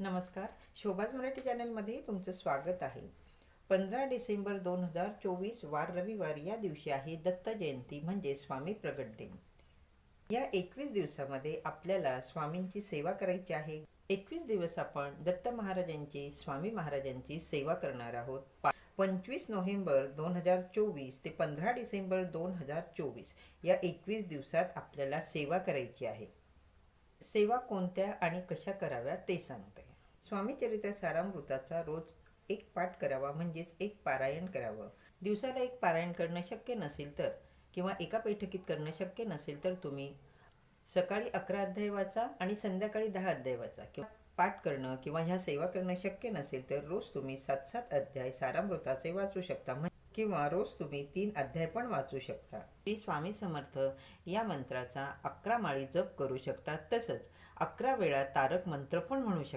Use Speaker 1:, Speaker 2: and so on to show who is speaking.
Speaker 1: नमस्कार. शोभाज मराठी चॅनलमध्ये तुमचं स्वागत आहे. पंधरा डिसेंबर दोन हजार चोवीस वार रविवार या दिवशी आहे दत्त जयंती म्हणजे स्वामी प्रगट दिन. या एकवीस दिवसामध्ये आपल्याला स्वामींची सेवा करायची आहे. एकवीस दिवस आपण दत्त महाराजांची स्वामी महाराजांची सेवा करणार आहोत. पंचवीस नोव्हेंबर दोन हजार चोवीस ते पंधरा डिसेंबर दोन हजार चोवीस या एकवीस दिवसात आपल्याला सेवा करायची आहे. सेवा कोणत्या आणि कशा कराव्या ते सांगते. स्वामी चरित्र सारामृताचा रोज एक पाठ करावा म्हणजेच एक पारायण करावं. दिवसाला एक पारायण करणं शक्य नसेल तर किंवा एका बैठकीत करणं शक्य नसेल तर तुम्ही सकाळी अकरा अध्याय वाचा आणि संध्याकाळी दहा अध्याय वाचा. किंवा पाठ करणं किंवा ह्या सेवा करणं शक्य नसेल तर रोज तुम्ही सात सात अध्याय सारामृताचे वाचू शकता. किंवा रोज तुम्ही तीन अध्याय पण वाचू शकता. श्री स्वामी समर्थ या मंत्राचा अकरा माळी जप करू शकता. तसंच अकरा वेळा तारक मंत्र पण म्हणू शकता.